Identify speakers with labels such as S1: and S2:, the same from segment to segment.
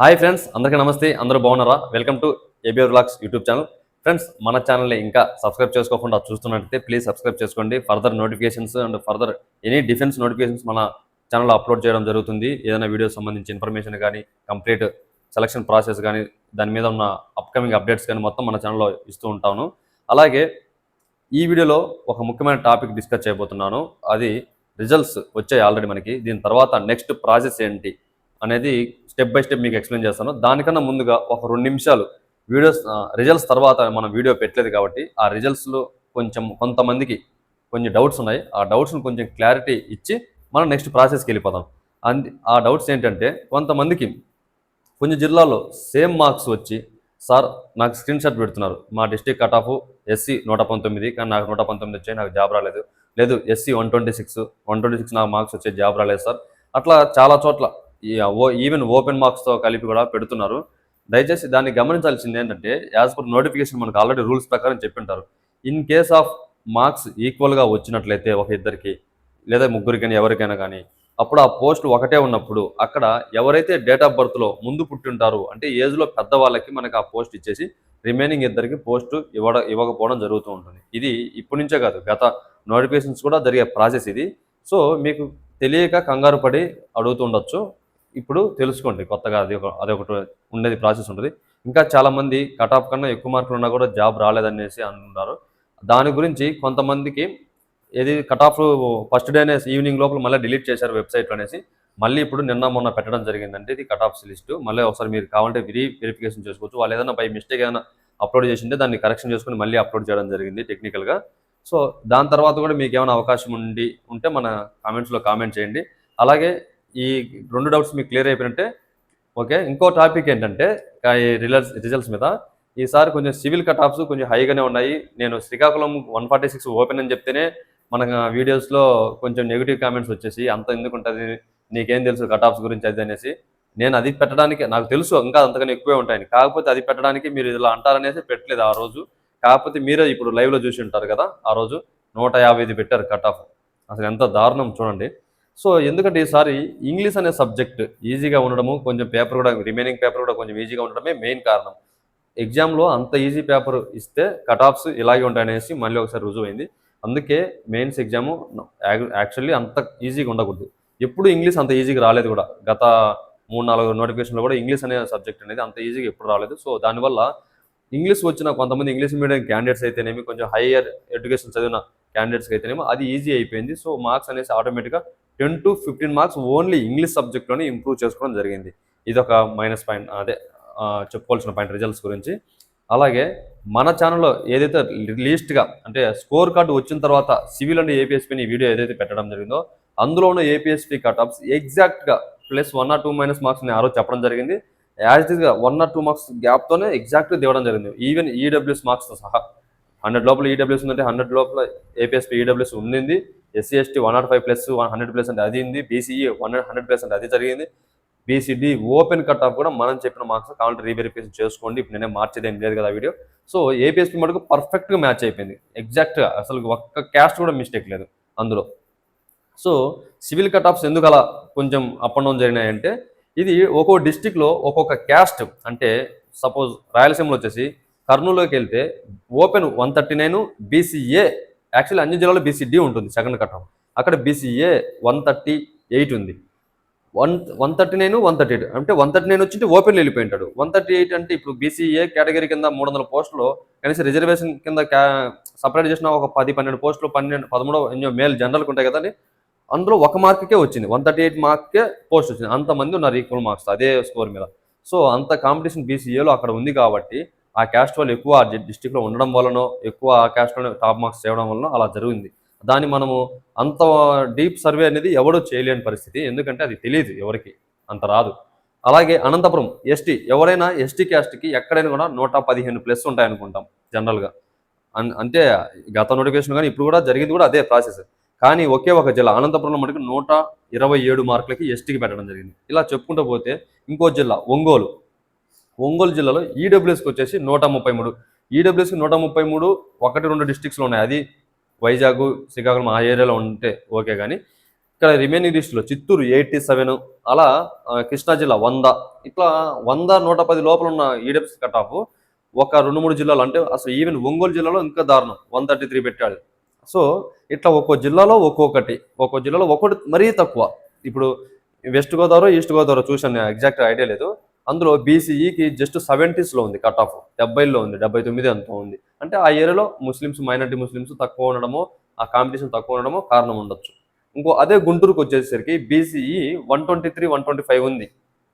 S1: Hi friends అందరికీ నమస్తే అందరూ బాగున్నారా? Welcome to ABR blogs YouTube channel. Friends మన ఛానల్ని ఇంకా సబ్స్క్రైబ్ చేసుకోకుండా చూస్తున్నట్టయితే ప్లీజ్ సబ్స్క్రైబ్ చేసుకోండి. Further notifications and further any defence notifications మన ఛానల్లో అప్లోడ్ చేయడం జరుగుతుంది. ఏదైనా వీడియోస్ సంబంధించి ఇన్ఫర్మేషన్ కానీ కంప్లీట్ సెలక్షన్ ప్రాసెస్ కానీ దాని మీద ఉన్న అప్కమింగ్ అప్డేట్స్ కానీ మొత్తం మన ఛానల్లో ఇస్తూ ఉంటాను. అలాగే ఈ వీడియోలో ఒక ముఖ్యమైన టాపిక్ డిస్కస్ చేయబోతున్నాను. అది రిజల్ట్స్ వచ్చాయి ఆల్రెడీ మనకి. దీని తర్వాత నెక్స్ట్ ప్రాసెస్ ఏంటి అనేది స్టెప్ బై స్టెప్ మీకు ఎక్స్ప్లెయిన్ చేస్తాను. దానికన్నా ముందుగా ఒక రెండు నిమిషాలు వీడియోస్ రిజల్ట్స్ తర్వాత మనం వీడియో పెట్టలేదు కాబట్టి ఆ రిజల్ట్స్లో కొంచెం కొంతమందికి కొన్ని డౌట్స్ ఉన్నాయి. ఆ డౌట్స్ని కొంచెం క్లారిటీ ఇచ్చి మనం నెక్స్ట్ ప్రాసెస్కి వెళ్ళిపోతాం అంది ఆ డౌట్స్ ఏంటంటే కొంతమందికి కొన్ని జిల్లాల్లో సేమ్ మార్క్స్ వచ్చి సార్ నాకు స్క్రీన్ షాట్ పెడుతున్నారు. మా డిస్టిక్ కట్ ఆఫ్ ఎస్సీ నూట పంతొమ్మిది కానీ నాకు నూట పంతొమ్మిది వచ్చాయి నాకు జాబ్ రాలేదు. లేదు SC one twenty six one twenty six నాకు మార్క్స్ వచ్చే జాబ్ రాలేదు సార్. అట్లా చాలా చోట్ల ఈవెన్ ఓపెన్ మార్క్స్తో కలిపి కూడా పెడుతున్నారు. దయచేసి దాన్ని గమనించాల్సింది ఏంటంటే యాజ్ పర్ నోటిఫికేషన్ మనకు ఆల్రెడీ రూల్స్ ప్రకారం చెప్పింటారు. ఇన్ కేస్ ఆఫ్ మార్క్స్ ఈక్వల్గా వచ్చినట్లయితే ఒక ఇద్దరికి లేదా ముగ్గురికైనా ఎవరికైనా కానీ అప్పుడు ఆ పోస్ట్ ఒకటే ఉన్నప్పుడు అక్కడ ఎవరైతే డేట్ ఆఫ్ బర్త్లో ముందు పుట్టింటారు అంటే ఏజ్లో పెద్ద వాళ్ళకి మనకి ఆ పోస్ట్ ఇచ్చేసి రిమైనింగ్ ఇద్దరికి పోస్ట్ ఇవ్వడ ఇవ్వకపోవడం జరుగుతూ ఉంటుంది. ఇది ఇప్పటి నుంచే కాదు గత నోటిఫికేషన్స్ కూడా జరిగే ప్రాసెస్ ఇది. సో మీకు తెలియక కంగారు పడి అడుగుతుండొచ్చు ఇప్పుడు తెలుసుకోండి కొత్తగా అది ఒక అదొకటి ఉండేది ప్రాసెస్ ఉంటుంది ఇంకా చాలామంది కట్ ఆఫ్ కన్నా ఎక్కువ మార్కులు ఉన్నా కూడా జాబ్ రాలేదనేసి అంటున్నారు దాని గురించి కొంతమందికి ఏది కట్ ఆఫ్ ఫస్ట్ డేనే ఈవినింగ్ లోపల మళ్ళీ డిలీట్ చేశారు వెబ్సైట్లో అనేసి మళ్ళీ ఇప్పుడు నిన్న మొన్న పెట్టడం జరిగిందంటే ఇది కట్ ఆఫ్స్ లిస్టు. మళ్ళీ ఒకసారి మీరు కావాలంటే వెరీ వెరిఫికేషన్ చేసుకోవచ్చు. వాళ్ళు ఏదైనా బై మిస్టేక్ ఏదైనా అప్లోడ్ చేసింటే దాన్ని కరెక్షన్ చేసుకుని మళ్ళీ అప్లోడ్ చేయడం జరిగింది టెక్నికల్గా సో దాని తర్వాత కూడా మీకు ఏమైనా అవకాశం ఉండి ఉంటే మన కామెంట్స్లో కామెంట్ చేయండి. అలాగే ఈ రెండు డౌట్స్ మీకు క్లియర్ అయిపోయినట్టే ఓకే ఇంకో టాపిక్ ఏంటంటే ఈ రిజల్ట్స్ రిజల్ట్స్ మీద. ఈసారి కొంచెం సివిల్ కట్ ఆఫ్స్ కొంచెం హైగానే ఉన్నాయి. నేను Srikakulam one forty six open అని చెప్తేనే మన వీడియోస్లో కొంచెం నెగిటివ్ కామెంట్స్ వచ్చేసి అంత ఎందుకు ఉంటుంది? నీకేం తెలుసు కట్ ఆఫ్స్ గురించి అది అనేసి. నేను అది పెట్టడానికి నాకు తెలుసు ఇంకా అంతకన్నా ఎక్కువే ఉంటాయని. కాకపోతే అది పెట్టడానికి మీరు ఇలా అంటారనేసి పెట్టలేదు ఆ రోజు. కాకపోతే మీరే ఇప్పుడు లైవ్లో చూసి ఉంటారు కదా ఆ రోజు నూట యాభై ఐదు పెట్టారు కట్ ఆఫ్ అసలు ఎంత దారుణం చూడండి. సో ఎందుకంటే ఈసారి ఇంగ్లీష్ అనే సబ్జెక్ట్ ఈజీగా ఉండడము కొంచెం పేపర్ కూడా రిమైనింగ్ పేపర్ కూడా కొంచెం ఈజీగా ఉండడమే మెయిన్ కారణం. ఎగ్జామ్లో అంత ఈజీ పేపర్ ఇస్తే కట్ ఆఫ్స్ ఇలాగే ఉంటాయనేసి మళ్ళీ ఒకసారి రుజువు అయింది అందుకే మెయిన్స్ ఎగ్జామ్ యాక్చువల్లీ అంత ఈజీగా ఉండకూడదు. ఎప్పుడు ఇంగ్లీష్ అంత ఈజీగా రాలేదు కూడా. గత మూడు నాలుగు నోటిఫికేషన్లో కూడా ఇంగ్లీష్ అనే సబ్జెక్ట్ అనేది అంత ఈజీగా ఎప్పుడు రాలేదు. సో దానివల్ల ఇంగ్లీష్ వచ్చిన కొంతమంది ఇంగ్లీష్ మీడియం క్యాండిడేట్స్ అయితేనేమి కొంచెం హైయర్ ఎడ్యుకేషన్ చదివిన క్యాండిడేట్స్కి అయితేనేమో అది ఈజీ అయిపోయింది. సో మార్క్స్ అనేసి ఆటోమేటిక్గా ten to fifteen marks only English సబ్జెక్ట్లోనే improve చేసుకోవడం జరిగింది. ఇది ఒక మైనస్ పాయింట్ అదే చెప్పుకోవాల్సిన పాయింట్ రిజల్ట్స్ గురించి. అలాగే మన ఛానల్లో ఏదైతే లీస్ట్గా అంటే స్కోర్ కార్డు వచ్చిన తర్వాత సివిల్ అండ్ ఏపీఎస్పీని వీడియో ఏదైతే పెట్టడం జరిగిందో అందులో ఉన్న ఏపీఎస్పీ కటాప్స్ ఎగ్జాక్ట్గా plus one or two minus marks నేను ఆ రోజు చెప్పడం జరిగింది. యాజ్ ఇట్గా వన్ ఆర్ టూ మార్క్స్ గ్యాప్తోనే ఎగ్జాక్ట్గా దిగడం జరిగింది. ఈవెన్ ఈడబ్ల్యూఎస్ మార్క్స్తో సహా. హండ్రెడ్ లోపల ఈడబ్ల్యూఎస్ ఉందంటే హండ్రెడ్ లోపల ఏపీఎస్పీ ఈడబ్ల్యూఎస్ ఉండింది. SC ST one not five plus one hundred plus అంటే అది ఉంది. బీసీఈ వన్ హండ్రెడ్ ప్లస్ అంటే అది జరిగింది. బీసీడీ ఓపెన్ కట్ ఆఫ్ కూడా మనం చెప్పిన మార్క్స్ కావాలంటే రీవెరిఫికేషన్ చేసుకోండి. ఇప్పుడు నేనే మార్చేదేం లేదు కదా వీడియో. సో ఏపీఎస్పీ మటుకు పర్ఫెక్ట్గా మ్యాచ్ అయిపోయింది. ఎగ్జాక్ట్గా అసలు ఒక్క క్యాస్ట్ కూడా మిస్టేక్ లేదు అందులో. సో సివిల్ కట్ ఆఫ్స్ ఎందుకు అలా కొంచెం అప్ అండ్ డౌన్ జరిగినాయంటే ఇది ఒక్కో డిస్టిక్లో ఒక్కొక్క క్యాస్ట్ అంటే సపోజ్ రాయలసీమలో వచ్చేసి కర్నూలులోకి వెళ్తే open one thirty nine BCA actually అన్ని జిల్లాలో బీసీడీ ఉంటుంది సెకండ్ కట్టం. అక్కడ బీసీఏ వన్ థర్టీ ఎయిట్ ఉంది one one thirty nine one thirty eight అంటే వన్ థర్టీ నైన్ వచ్చింటే ఓపెన్ వెళ్ళిపోయింటాడు. వన్ థర్టీ ఎయిట్ అంటే ఇప్పుడు బీసీఏ కేటగిరీ కింద మూడు వందల పోస్టులు కనీసం రిజర్వేషన్ కింద సపరేట్ చేసిన ఒక పది పన్నెండు పోస్టులు పన్నెండు పదమూడు ఎన్నో మేల్ జనరల్కి ఉంటాయి కదండి. అందులో ఒక మార్క్కే వచ్చింది. వన్ థర్టీ ఎయిట్ మార్క్కే పోస్ట్ వచ్చింది. అంతమంది ఉన్నారు ఈక్వల్ మార్క్స్ అదే స్కోర్ మీద. సో అంత కాంపిటీషన్ బీసీఏలో అక్కడ ఉంది కాబట్టి ఆ క్యాస్ట్ వాళ్ళు ఎక్కువ ఆ డిస్టిక్లో ఉండడం వలనో ఎక్కువ ఆ క్యాస్ట్లోనే టాప్ మార్క్స్ చేయడం వలన అలా జరిగింది. దాన్ని మనము అంత డీప్ సర్వే అనేది ఎవడూ చేయలేని పరిస్థితి. ఎందుకంటే అది తెలియదు ఎవరికి అంత రాదు. అలాగే అనంతపురం ఎస్టీ ఎవరైనా ఎస్టీ క్యాస్ట్కి ఎక్కడైనా కూడా నూట పదిహేను ప్లస్ ఉంటాయనుకుంటాం జనరల్గా అన్- అంటే గత నోటిఫికేషన్ కానీ ఇప్పుడు కూడా జరిగింది కూడా అదే ప్రాసెస్ కానీ ఒకే ఒక జిల్లా అనంతపురంలో మనకి నూట ఇరవై ఏడు మార్కులకి ఎస్టీకి పెట్టడం జరిగింది. ఇలా చెప్పుకుంటూ పోతే ఇంకో జిల్లా ఒంగోలు. ఒంగోలు జిల్లాలో ఈడబ్ల్యూఎస్కి వచ్చేసి నూట ముప్పై మూడు. ఈడబ్ల్యూఎస్కి నూట ముప్పై మూడు ఒకటి రెండు డిస్టిక్స్లో ఉన్నాయి. అది వైజాగ్ శ్రీకాకుళం ఆ ఏరియాలో ఉంటే ఓకే కానీ ఇక్కడ రిమైనింగ్ లిస్టులో చిత్తూరు ఎయిటీ సెవెన్ అలా కృష్ణా జిల్లా వంద. ఇట్లా వంద నూట పది లోపల ఉన్న ఈడబ్ల్యూఎస్ కట్ ఆఫ్ ఒక రెండు మూడు జిల్లాలు అంటే అసలు ఈవెన్ ఒంగోలు జిల్లాలో ఇంకా దారుణం. వన్ థర్టీ త్రీ పెట్టాడు. సో ఇట్లా ఒక్కో జిల్లాలో ఒక్కొక్కటి ఒక్కో జిల్లాలో ఒక్కొక్కటి మరీ తక్కువ. ఇప్పుడు వెస్ట్ గోదావరి ఈస్ట్ గోదావరి చూసాను ఎగ్జాక్ట్ ఐడియా లేదు. అందులో బీసీఈకి జస్ట్ సెవెంటీస్లో ఉంది కట్ ఆఫ్ డెబ్బైలో ఉంది డెబ్బై తొమ్మిది అంత ఉంది. అంటే ఆ ఏరియాలో ముస్లిమ్స్ మైనార్టీ ముస్లిమ్స్ తక్కువ ఉండడమో ఆ కాంపిటీషన్ తక్కువ ఉండడమో కారణం ఉండొచ్చు. ఇంకో అదే గుంటూరుకు వచ్చేసరికి BCE one twenty three one twenty five ఉంది.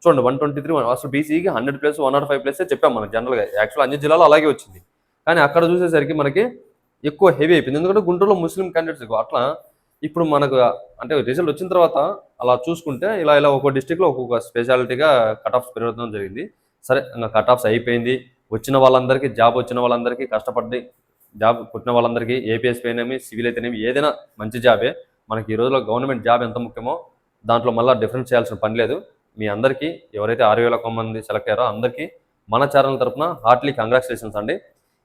S1: చూడండి వన్ ట్వంటీ త్రీ అసలు బీసీఈకి hundred plus one not five plus చెప్పాం మనం జనరల్గా యాక్చువల్ అన్ని జిల్లాలో అలాగే వచ్చింది. కానీ అక్కడ చూసేసరికి మనకి ఎక్కువ హెవీ అయిపోయింది. ఎందుకంటే గుంటూరులో ముస్లిం క్యాండిడేట్స్ ఎక్కువ. అట్లా ఇప్పుడు మనకు అంటే రిజల్ట్ వచ్చిన తర్వాత అలా చూసుకుంటే ఇలా ఇలా ఒక్కో డిస్టిక్లో ఒక్కొక్క స్పెషాలిటీగా కట్ ఆఫ్స్ పెరగడం జరిగింది. సరే ఇంకా కట్ ఆఫ్స్ అయిపోయింది. వచ్చిన వాళ్ళందరికీ జాబ్ వచ్చిన వాళ్ళందరికీ కష్టపడి జాబ్ పుట్టిన వాళ్ళందరికీ ఏపీఎస్ అయినేమి సివిల్ అయితేనేమి ఏదైనా మంచి జాబే మనకి ఈ రోజుల్లో గవర్నమెంట్ జాబ్ ఎంత ముఖ్యమో దాంట్లో మళ్ళీ డిఫరెన్స్ చేయాల్సిన పని లేదు. మీ అందరికీ ఎవరైతే ఆరు వేల మంది సెలెక్ట్ అయ్యారో అందరికీ మన ఛానల్ తరపున హార్ట్లీ కంగ్రాచులేషన్స్ అండి.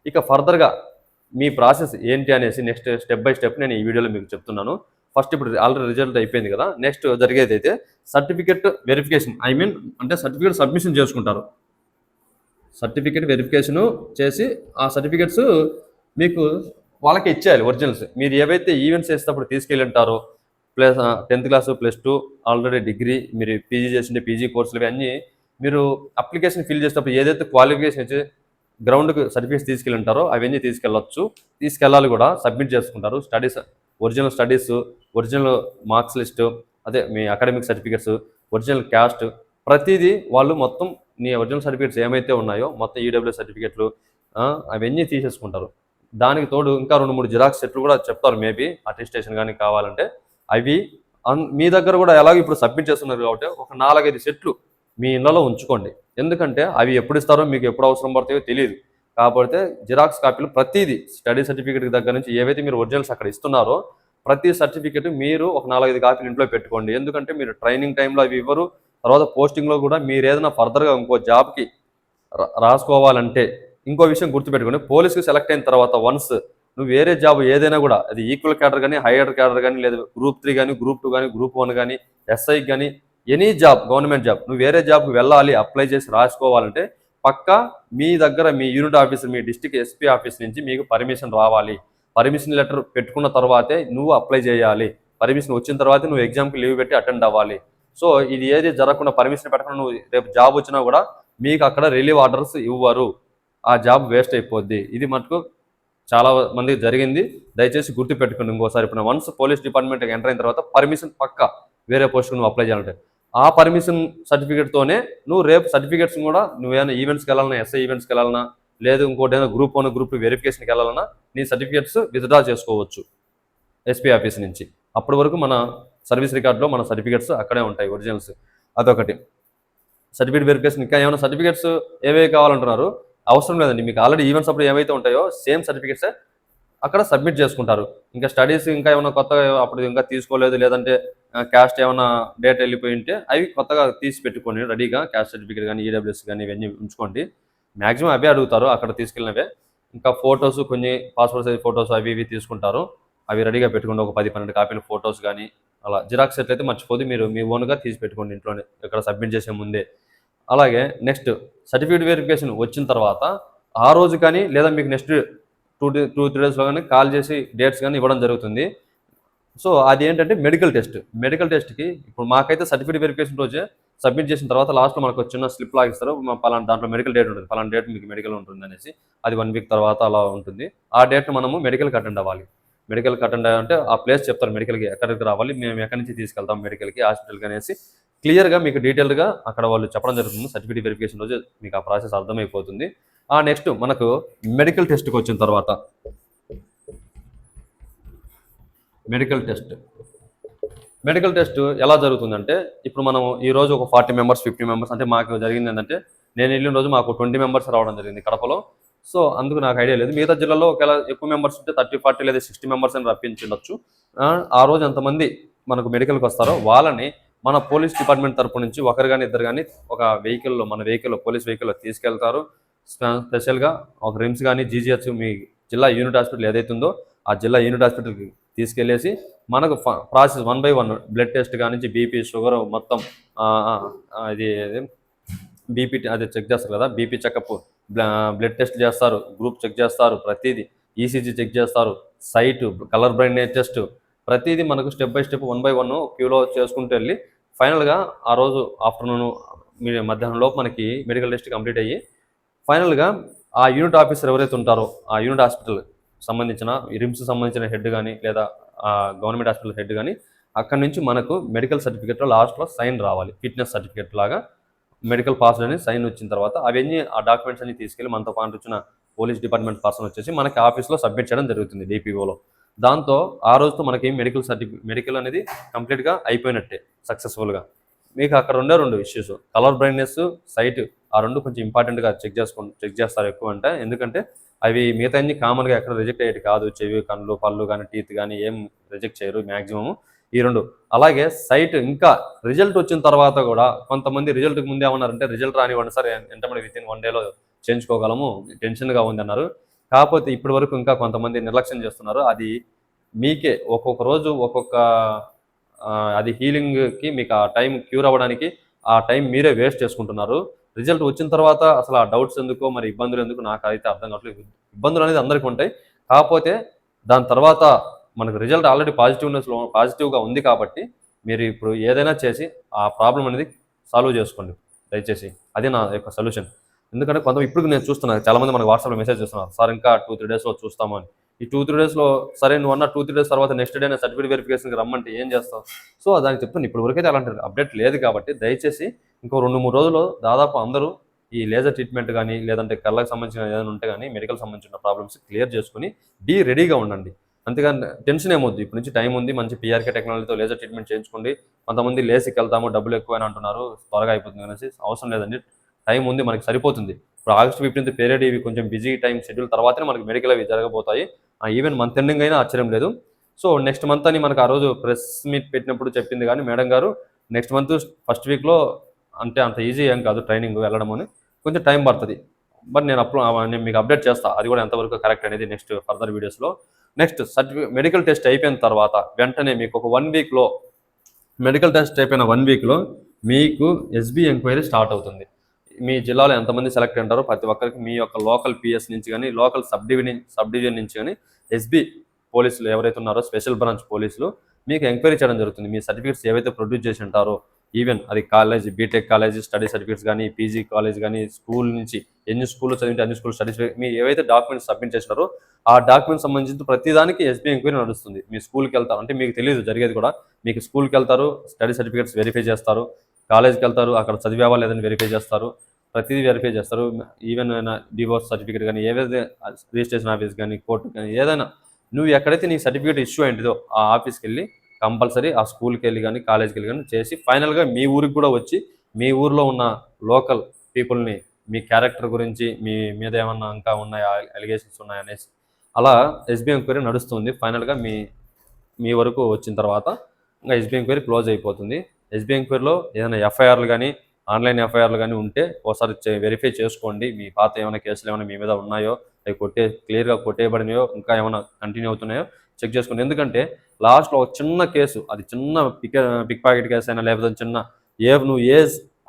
S1: ఇక ఫర్దర్గా మీ ప్రాసెస్ ఏంటి అనేసి నెక్స్ట్ స్టెప్ బై స్టెప్ నేను ఈ వీడియోలో మీకు చెప్తున్నాను. ఫస్ట్ ఇప్పుడు ఆల్రెడీ రిజల్ట్ అయిపోయింది కదా నెక్స్ట్ జరిగేది అయితే సర్టిఫికెట్ వెరిఫికేషన్ ఐ మీన్ అంటే సర్టిఫికేట్ సబ్మిషన్ చేసుకుంటారు. సర్టిఫికేట్ వెరిఫికేషన్ చేసి ఆ సర్టిఫికేట్స్ మీకు వాళ్ళకి ఇచ్చేయాలి ఒరిజినల్స్ మీరు ఏవైతే ఈవెంట్స్ చేసేటప్పుడు తీసుకెళ్ళి ఉంటారో plus tenth class plus two already degree మీరు పీజీ చేసిండే పీజీ కోర్సులు ఇవన్నీ మీరు అప్లికేషన్ ఫిల్ చేసేటప్పుడు ఏదైతే క్వాలిఫికేషన్ గ్రౌండ్కి సర్టిఫికేట్స్ తీసుకెళ్ళింటారో అవన్నీ తీసుకెళ్ళొచ్చు. తీసుకెళ్ళాలి కూడా సబ్మిట్ చేసుకుంటారు. Studies original studies original marks list అదే మీ అకాడమిక్ సర్టిఫికేట్స్ ఒరిజినల్ క్యాస్ట్ ప్రతిదీ వాళ్ళు మొత్తం నీ ఒరిజినల్ సర్టిఫికేట్స్ ఏమైతే ఉన్నాయో మొత్తం ఈడబ్ల్యూ సర్టిఫికేట్లు అవన్నీ తీసేసుకుంటారు. దానికి తోడు ఇంకా రెండు మూడు జిరాక్స్ సెట్లు కూడా చెప్తారు మేబీ అటెస్టేషన్ కానీ కావాలంటే. అవి అన్- మీ దగ్గర కూడా ఎలాగో ఇప్పుడు సబ్మిట్ చేస్తున్నారు కాబట్టి ఒక నాలుగైదు సెట్లు మీ ఇళ్ళలో ఉంచుకోండి. ఎందుకంటే అవి ఎప్పుడు ఇస్తారో మీకు ఎప్పుడు అవసరం పడతాయో తెలియదు కాకపోతే జిరాక్స్ కాపీలు ప్రతిదీ స్టడీ సర్టిఫికేట్ దగ్గర నుంచి ఏవైతే మీరు ఒరిజినల్స్ అక్కడ ఇస్తున్నారో ప్రతి సర్టిఫికేట్ మీరు ఒక నాలుగైదు కాపీలు ఇంట్లో పెట్టుకోండి. ఎందుకంటే మీరు ట్రైనింగ్ టైంలో అవి ఇవ్వరు. తర్వాత పోస్టింగ్లో కూడా మీరు ఏదైనా ఫర్దర్గా ఇంకో జాబ్కి రాసుకోవాలంటే ఇంకో విషయం గుర్తుపెట్టుకోండి. పోలీస్కి సెలెక్ట్ అయిన తర్వాత వన్స్ నువ్వు వేరే జాబ్ ఏదైనా కూడా అది ఈక్వల్ క్యాడర్ కానీ హైయర్ క్యాడర్ కానీ లేదా గ్రూప్ త్రీ కానీ గ్రూప్ టూ కానీ గ్రూప్ వన్ కానీ ఎస్ఐ కానీ ఎనీ జాబ్ గవర్నమెంట్ జాబ్ నువ్వు వేరే జాబ్కి వెళ్ళాలి అప్లై చేసి రాసుకోవాలంటే పక్కా మీ దగ్గర మీ యూనిట్ ఆఫీసర్ మీ డిస్టిక్ ఎస్పీ ఆఫీస్ నుంచి మీకు పర్మిషన్ రావాలి. పర్మిషన్ లెటర్ పెట్టుకున్న తర్వాతే నువ్వు అప్లై చేయాలి. పర్మిషన్ వచ్చిన తర్వాతే నువ్వు ఎగ్జామ్కి లీవ్ పెట్టి అటెండ్ అవ్వాలి. సో ఇది ఏది జరగకుండా పర్మిషన్ పెట్టకుండా నువ్వు రేపు జాబ్ వచ్చినా కూడా మీకు అక్కడ రిలీవ్ ఆర్డర్స్ ఇవ్వరు. ఆ జాబ్ వేస్ట్ అయిపోద్ది. ఇది మటుకు చాలా మందికి జరిగింది. దయచేసి గుర్తు పెట్టుకోండి ఇంకోసారి. ఇప్పుడు వన్స్ పోలీస్ డిపార్ట్మెంట్కి ఎంటర్ అయిన తర్వాత పర్మిషన్ పక్క వేరే పోస్ట్కి నువ్వు అప్లై చేయాలంటే. ఆ పర్మిషన్ సర్టిఫికేట్తోనే నువ్వు రేపు సర్టిఫికేట్స్ కూడా నువ్వేమైనా ఈవెంట్స్కి వెళ్ళాలన్నా ఎస్ఐ ఈవెంట్స్కి వెళ్ళాలన్నా లేదు ఇంకోటి ఏదైనా గ్రూప్ వన్ గ్రూప్ వెరిఫికేషన్కి వెళ్ళాలన్నా నీ సర్టిఫికేట్స్ విత్డ్రా చేసుకోవచ్చు ఎస్పీ ఆఫీస్ నుంచి. అప్పటి వరకు మన సర్వీస్ రికార్డులో మన సర్టిఫికేట్స్ అక్కడే ఉంటాయి ఒరిజినల్స్ అదొకటి. సర్టిఫికేట్ వెరిఫికేషన్ ఇంకా ఏమైనా సర్టిఫికేట్స్ ఏవేవి కావాలంటున్నారు? అవసరం లేదండి. మీకు ఆల్రెడీ ఈవెంట్స్ అప్పుడు ఏవైతే ఉంటాయో సేమ్ సర్టిఫికేట్సే అక్కడ సబ్మిట్ చేసుకుంటారు. ఇంకా స్టడీస్ ఇంకా ఏమైనా కొత్తగా అప్పుడు ఇంకా తీసుకోలేదు లేదంటే క్యాస్ట్ ఏమైనా డేట్ వెళ్ళిపోయి ఉంటే అవి కొత్తగా తీసి పెట్టుకోండి రెడీగా క్యాస్ట్ సర్టిఫికేట్ కానీ ఈడబ్ల్యూఎస్ కానీ ఇవన్నీ ఉంచుకోండి. మ్యాక్సిమం అవే అడుగుతారు అక్కడ తీసుకెళ్ళినవే. ఇంకా ఫొటోస్ కొన్ని పాస్పోర్ట్ సైజ్ ఫొటోస్ అవి ఇవి తీసుకుంటారు. అవి రెడీగా పెట్టుకోండి ఒక పది పన్నెండు కాపీల ఫొటోస్ కానీ అలా జిరాక్స్ సెట్ అయితే మర్చిపోతే మీరు మీ ఓన్గా తీసి పెట్టుకోండి ఇంట్లోనే ఇక్కడ సబ్మిట్ చేసే ముందే. అలాగే నెక్స్ట్ సర్టిఫికేట్ వెరిఫికేషన్ వచ్చిన తర్వాత ఆ రోజు కానీ లేదా మీకు నెక్స్ట్ టూ టూ త్రీ డేస్లో కానీ కాల్ చేసి డేట్స్ కానీ ఇవ్వడం జరుగుతుంది. సో అది ఏంటంటే మెడికల్ టెస్ట్. మెడికల్ టెస్ట్కి ఇప్పుడు మాకైతే సర్టిఫికేట్ వెరిఫికేషన్ రోజే సబ్మిట్ చేసిన తర్వాత లాస్ట్లో మనకు వచ్చిన చిన్న స్లిప్ లాగిస్తారు మా పలానా దాంట్లో మెడికల్ డేట్ ఉంటుంది. పలానా డేట్ మీకు మెడికల్ ఉంటుంది అనేసి అది వన్ వీక్ తర్వాత అలా ఉంటుంది. ఆ డేట్ను మనము మెడికల్కి అటెండ్ అవ్వాలి. మెడికల్కి అటెండ్ అంటే ఆ ప్లేస్ చెప్తారు మెడికల్కి ఎక్కడికి రావాలి మేము ఎక్కడి నుంచి తీసుకెళ్తాం మెడికల్కి హాస్పిటల్కి అనేసి క్లియర్గా మీకు డీటెయిల్గా అక్కడ వాళ్ళు చెప్పడం జరుగుతుంది. సర్టిఫికేట్ వెరిఫికేషన్ రోజు మీకు ఆ ప్రాసెస్ అర్థమైపోతుంది. ఆ నెక్స్ట్ మనకు మెడికల్ టెస్ట్కి వచ్చిన తర్వాత. మెడికల్ టెస్ట్ మెడికల్ టెస్ట్ ఎలా జరుగుతుందంటే ఇప్పుడు మనం ఈ రోజు ఒక ఫార్టీ మెంబర్స్ ఫిఫ్టీ మెంబర్స్ అంటే మాకు జరిగింది ఏంటంటే నేను వెళ్ళిన రోజు మాకు ట్వంటీ మెంబర్స్ రావడం జరిగింది కడపలో. సో అందుకు నాకు ఐడియా లేదు. మిగతా జిల్లాలో ఒకవేళ ఎక్కువ మెంబర్స్ ఉంటే థర్టీ ఫార్టీ లేదా సిక్స్టీ మెంబర్స్ అని రప్పించవచ్చు. ఆ, రోజు ఎంతమంది మనకు మెడికల్కి వస్తారో వాళ్ళని మన పోలీస్ డిపార్ట్మెంట్ తరపు నుంచి ఒకరు కానీ ఇద్దరు కానీ ఒక వెహికల్లో మన వెహికల్లో పోలీస్ వెహికల్లో తీసుకెళ్తారు. స్పెషల్గా ఒక రిమ్స్ కానీ జీజీహెచ్ మీ జిల్లా యూనిట్ హాస్పిటల్ ఏదైతే ఉందో ఆ జిల్లా యూనిట్ హాస్పిటల్కి తీసుకెళ్ళేసి మనకు process one by one blood test కానించి బీపీ షుగర్ మొత్తం ఇది బీపీ అది చెక్ చేస్తారు కదా? బీపీ చెకప్ బ్లడ్ టెస్ట్ చేస్తారు గ్రూప్ చెక్ చేస్తారు ప్రతిదీ ఈసీజీ చెక్ చేస్తారు సైట్ కలర్ బ్రైండ్ టెస్ట్ ప్రతిదీ మనకు step by step one by one క్యూలో చేసుకుంటూ వెళ్ళి ఫైనల్గా ఆ రోజు ఆఫ్టర్నూన్ మధ్యాహ్నం లోపు మనకి మెడికల్ టెస్ట్ కంప్లీట్ అయ్యి ఫైనల్గా ఆ యూనిట్ ఆఫీసర్ ఎవరైతే ఉంటారో ఆ యూనిట్ హాస్పిటల్ సంబంధించిన రిమ్స్ సంబంధించిన హెడ్ కానీ లేదా గవర్నమెంట్ హాస్పిటల్ హెడ్ కానీ అక్కడ నుంచి మనకు మెడికల్ సర్టిఫికేట్లో లాస్ట్లో సైన్ రావాలి. ఫిట్నెస్ సర్టిఫికేట్ లాగా మెడికల్ పాస్ అని సైన్ వచ్చిన తర్వాత అవన్నీ ఆ డాక్యుమెంట్స్ అన్ని తీసుకెళ్ళి మనతో పాటు వచ్చిన పోలీస్ డిపార్ట్మెంట్ పర్సన్ వచ్చేసి మనకి ఆఫీస్లో సబ్మిట్ చేయడం జరుగుతుంది డిపిఓలో. దాంతో ఆ రోజుతో మనకి మెడికల్ సర్టిఫికేట్ మెడికల్ అనేది కంప్లీట్గా అయిపోయినట్టే సక్సెస్ఫుల్గా. మీకు అక్కడ ఉండే రెండు ఇష్యూస్ కలర్ బ్రైండ్నెస్ సైట్ ఆ రెండు కొంచెం ఇంపార్టెంట్గా చెక్ చేసుకో చెక్ చేస్తారు ఎక్కువ అంటే. ఎందుకంటే అవి మిగతా అన్ని కామన్గా ఎక్కడ రిజెక్ట్ అయ్యేది కాదు. చెవి కళ్ళు పళ్ళు కానీ టీత్ కానీ ఏం రిజెక్ట్ చేయరు మ్యాక్సిమము ఈ రెండు. అలాగే సైట్ ఇంకా రిజల్ట్ వచ్చిన తర్వాత కూడా కొంతమంది రిజల్ట్కి ముందే ఏమన్నారంటే రిజల్ట్ రానివ్వండి సార్. ఎంతమంది విత్ ఇన్ వన్ డేలో చేయించుకోగలము. టెన్షన్గా ఉంది అన్నారు కాకపోతే ఇప్పటి వరకు ఇంకా కొంతమంది నిర్లక్ష్యం చేస్తున్నారు. అది మీకే ఒక్కొక్క రోజు ఒక్కొక్క అది హీలింగ్కి మీకు ఆ టైం క్యూర్ అవ్వడానికి ఆ టైం మీరే వేస్ట్ చేసుకుంటున్నారు. రిజల్ట్ వచ్చిన తర్వాత అసలు ఆ డౌట్స్ ఎందుకో మరి ఇబ్బందులు ఎందుకు నాకు అయితే అర్థం కావట్లేదు. ఇబ్బందులు అనేది అందరికీ ఉంటాయి. కాకపోతే దాని తర్వాత మనకు రిజల్ట్ ఆల్రెడీ పాజిటివ్నెస్లో పాజిటివ్గా ఉంది కాబట్టి మీరు ఇప్పుడు ఏదైనా చేసి ఆ ప్రాబ్లం అనేది సాల్వ్ చేసుకోండి. దయచేసి అదే నా యొక్క సొల్యూషన్. ఎందుకంటే కొంత ఇప్పుడు నేను చూస్తున్నాను చాలామంది మనకు వాట్సాప్లో మెసేజ్ చేస్తున్నారు. సార్ ఇంకా టూ త్రీ డేస్లో చూస్తామని ఈ టూ త్రీ డేస్లో సరే నువ్వు అన్న టూ త్రీ డేస్ తర్వాత నెక్స్ట్ డే సర్టిఫికేట్ వెరిఫికేషన్కి రమ్మంటే ఏం చేస్తావు? సో దానికి చెప్తాను ఇప్పుడు వరకైతే అలాంటి అప్డేట్ లేదు కాబట్టి దయచేసి ఇంకో రెండు మూడు రోజుల్లో దాదాపు అందరూ ఈ లేజర్ ట్రీట్మెంట్ కానీ లేదంటే కళ్ళకి సంబంధించిన ఏదైనా ఉంటే కానీ మెడికల్ సంబంధించిన ప్రాబ్లమ్స్ క్లియర్ చేసుకుని బీ రెడీగా ఉండండి. అంతేగాని టెన్షన్ ఏమొద్దు ఇప్పుడు నుంచి టైం ఉంది మంచి పిఆర్కే టెక్నాలజీతో లేజర్ ట్రీట్మెంట్ చేయించుకోండి. కొంతమంది లేసికి వెళ్తాము డబ్బులు ఎక్కువ అని అంటున్నారు త్వరగా అయిపోతుంది అనేసి అవసరం లేదండి. టైం ఉంది మనకి సరిపోతుంది. ఇప్పుడు ఆగస్ట్ ఫిఫ్టీన్త్ పీరియడ్ ఇవి కొంచెం బిజీ టైం షెడ్యూల్ తర్వాతనే మనకి మెడికల్ అవి జరగబోతాయి. ఈవెన్ మంత్ ఎండింగ్ అయినా ఆశ్చర్యం లేదు. సో నెక్స్ట్ మంత్ అని మనకు ఆ రోజు ప్రెస్ మీట్ పెట్టినప్పుడు చెప్పింది కానీ మేడం గారు నెక్స్ట్ మంత్ ఫస్ట్ వీక్లో అంటే అంత ఈజీ ఏం కాదు ట్రైనింగ్ వెళ్ళడం అని. కొంచెం టైం పడుతుంది. బట్ నేను అప్పుడు నేను మీకు అప్డేట్ చేస్తా. అది కూడా ఎంతవరకు కరెక్ట్ అనేది నెక్స్ట్ ఫర్దర్ వీడియోస్లో నెక్స్ట్ సర్టిఫికేట్ మెడికల్ టెస్ట్ అయిపోయిన తర్వాత వెంటనే మీకు ఒక వన్ వీక్లో మెడికల్ టెస్ట్ అయిపోయిన వన్ వీక్లో మీకు ఎస్బీ ఎంక్వైరీ స్టార్ట్ అవుతుంది. మీ జిల్లాలో ఎంతమంది సెలెక్ట్ అంటారో ప్రతి ఒక్కరికి మీ యొక్క లోకల్ పిఎస్ నుంచి కానీ local sub division sub division నుంచి కానీ ఎస్బీ పోలీసులు ఎవరైతే ఉన్నారో స్పెషల్ బ్రాంచ్ పోలీసులు మీకు ఎంక్వైరీ చేయడం జరుగుతుంది. మీ సర్టిఫికేట్స్ ఏవైతే ప్రొడ్యూస్ చేసి ఉంటారో ఈవెన్ అది college BTech college study certificates కానీ పీజీ కాలేజ్ కానీ స్కూల్ నుంచి ఎన్ని స్కూల్లో చదివితే అన్ని స్కూల్ స్టడీ మీ ఏవైతే డాక్యుమెంట్స్ సబ్మిట్ చేసినారో ఆ డాక్యుమెంట్స్ సంబంధించి ప్రతిదానికి ఎస్బీ ఎంక్వైరీ నడుస్తుంది. మీ స్కూల్కి వెళ్తారు. అంటే మీకు తెలియదు జరిగేది కూడా. మీకు స్కూల్కి వెళ్తారు స్టడీ సర్టిఫికేట్స్ వెరిఫై చేస్తారు. కాలేజ్కి వెళ్తారు అక్కడ చదివావా లేదని వెరిఫై చేస్తారు ప్రతిదీ వెరిఫై చేస్తారు. ఈవెన్ డివోర్స్ సర్టిఫికేట్ కానీ ఏవైతే రిజిస్ట్రేషన్ ఆఫీస్ కానీ కోర్టు కానీ ఏదైనా నువ్వు ఎక్కడైతే నీ సర్టిఫికేట్ ఇష్యూ అయిందో ఆ ఆఫీస్కి వెళ్ళి కంపల్సరీ ఆ స్కూల్కి వెళ్ళి కానీ కాలేజ్కి వెళ్ళి కానీ చేసి ఫైనల్గా మీ ఊరికి కూడా వచ్చి మీ ఊర్లో ఉన్న లోకల్ పీపుల్ని మీ క్యారెక్టర్ గురించి మీ మీద ఏమన్నా ఇంకా ఉన్నాయా అలిగేషన్స్ ఉన్నాయనేసి అలా ఎస్బీఎం ఎంక్వైరీ నడుస్తుంది. ఫైనల్గా మీ మీ వరకు వచ్చిన తర్వాత ఇంకా ఎస్బీఐ ఎంక్వైరీ క్లోజ్ అయిపోతుంది. ఎస్బీ ఎంక్వైరీలో ఏదైనా ఎఫ్ఐఆర్లు కానీ ఆన్లైన్ ఎఫ్ఐఆర్లు కానీ ఉంటే ఒకసారి వెరిఫై చేసుకోండి. మీ పాత ఏమైనా కేసులు ఏమైనా మీ మీద ఉన్నాయో అవి కొట్టే క్లియర్గా కొట్టేయబడినాయో ఇంకా ఏమైనా కంటిన్యూ అవుతున్నాయో చెక్ చేసుకోండి. ఎందుకంటే లాస్ట్లో ఒక చిన్న కేసు అది చిన్న పిక్ పిక్ పాకెట్ కేసు అయినా లేకపోతే చిన్న ఏ నువ్వు ఏ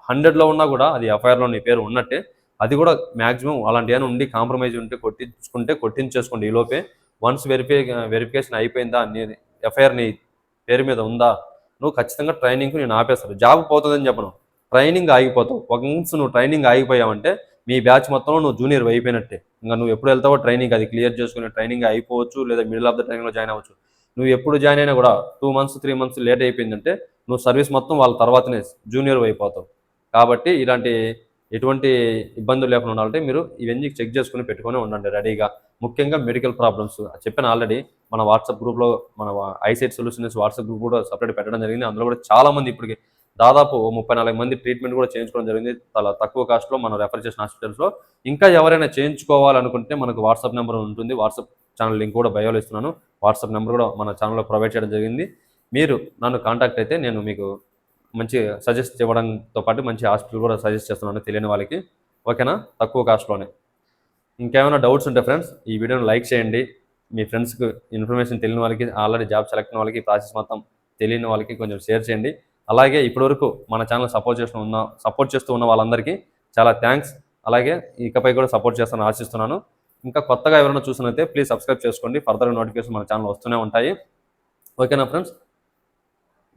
S1: హండ్రెడ్లో ఉన్నా కూడా అది ఎఫ్ఐఆర్లో నీ పేరు ఉన్నట్టే అది కూడా మ్యాక్సిమం అలాంటి ఏమైనా ఉండి కాంప్రమైజ్ ఉంటే కొట్టించుకుంటే కొట్టించేసుకోండి. ఈ లోపే వన్స్ వెరిఫై వెరిఫికేషన్ అయిపోయిందా నీ ఎఫ్ఐఆర్ నీ పేరు మీద ఉందా నువ్వు ఖచ్చితంగా ట్రైనింగ్కి నేను ఆపేస్తాను. జాబ్ పోతుందని చెప్పను. ట్రైనింగ్ ఆగిపోతావు. వన్స్ నువ్వు ట్రైనింగ్ ఆగిపోయావంటే మీ బ్యాచ్ మొత్తంలో నువ్వు జూనియర్ అయిపోయినట్టే. ఇంకా నువ్వు ఎప్పుడు వెళ్తావో ట్రైనింగ్ అది క్లియర్ చేసుకుని ట్రైనింగ్ అయిపోవచ్చు లేదా మిడిల్ ఆఫ్ ద ట్రైనింగ్లో జాయిన్ అవ్వచ్చు. నువ్వు ఎప్పుడు జాయిన్ అయినా కూడా two months three months late అయిపోయిందంటే నువ్వు సర్వీస్ మొత్తం వాళ్ళ తర్వాతనే జూనియర్ అయిపోతావు. కాబట్టి ఇలాంటి ఎటువంటి ఇబ్బందులు లేకుండా ఉండాలంటే మీరు ఇవన్నీ చెక్ చేసుకుని పెట్టుకొని ఉండండి రెడీగా. ముఖ్యంగా మెడికల్ ప్రాబ్లమ్స్ చెప్పాను ఆల్రెడీ మన వాట్సాప్ గ్రూప్లో మన ఐసైట్ సొల్యూషన్స్ వాట్సాప్ గ్రూప్ కూడా సపరేట్ పెట్టడం జరిగింది. అందులో కూడా చాలా మంది ఇప్పటికి దాదాపు ముప్పై నాలుగు మంది ట్రీట్మెంట్ కూడా చేయించుకోవడం జరిగింది. చాలా తక్కువ కాస్ట్లో మనం రెఫర్ చేసిన హాస్పిటల్స్లో ఇంకా ఎవరైనా చేయించుకోవాలనుకుంటే మనకు వాట్సాప్ నెంబర్ ఉంటుంది. వాట్సాప్ ఛానల్ లింక్ కూడా బయోలో ఇస్తున్నాను. వాట్సాప్ నెంబర్ కూడా మన ఛానల్లో ప్రొవైడ్ చేయడం జరిగింది. మీరు నన్ను కాంటాక్ట్ అయితే నేను మీకు మంచి సజెస్ట్ ఇవ్వడంతో పాటు మంచి హాస్పిటల్ కూడా సజెస్ట్ చేస్తున్నాను తెలియని వాళ్ళకి. ఓకేనా? తక్కువ కాస్ట్లోనే ఇంకేమైనా డౌట్స్ ఉంటే ఫ్రెండ్స్ ఈ వీడియోని లైక్ చేయండి. మీ ఫ్రెండ్స్కి ఇన్ఫర్మేషన్ తెలియని వాళ్ళకి ఆల్రెడీ జాబ్ సెలెక్ట్ అయిన వాళ్ళకి ప్రాసెస్ మొత్తం తెలియని వాళ్ళకి కొంచెం షేర్ చేయండి. అలాగే ఇప్పటివరకు మన ఛానల్ సపోర్ట్ చేస్తూ ఉన్న సపోర్ట్ చేస్తూ ఉన్న వాళ్ళందరికీ చాలా థ్యాంక్స్ అలాగే ఇకపై కూడా సపోర్ట్ చేస్తానని ఆశిస్తున్నాను. ఇంకా కొత్తగా ఎవరైనా చూసినైతే ప్లీజ్ సబ్స్క్రైబ్ చేసుకోండి. ఫర్దర్ నోటిఫికేషన్ మన ఛానల్ వస్తూనే ఉంటాయి. ఓకేనా ఫ్రెండ్స్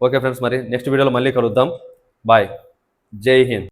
S1: ఓకే ఫ్రెండ్స్ మరి నెక్స్ట్ వీడియోలో మళ్ళీ కలుద్దాం. బాయ్. జై హింద్.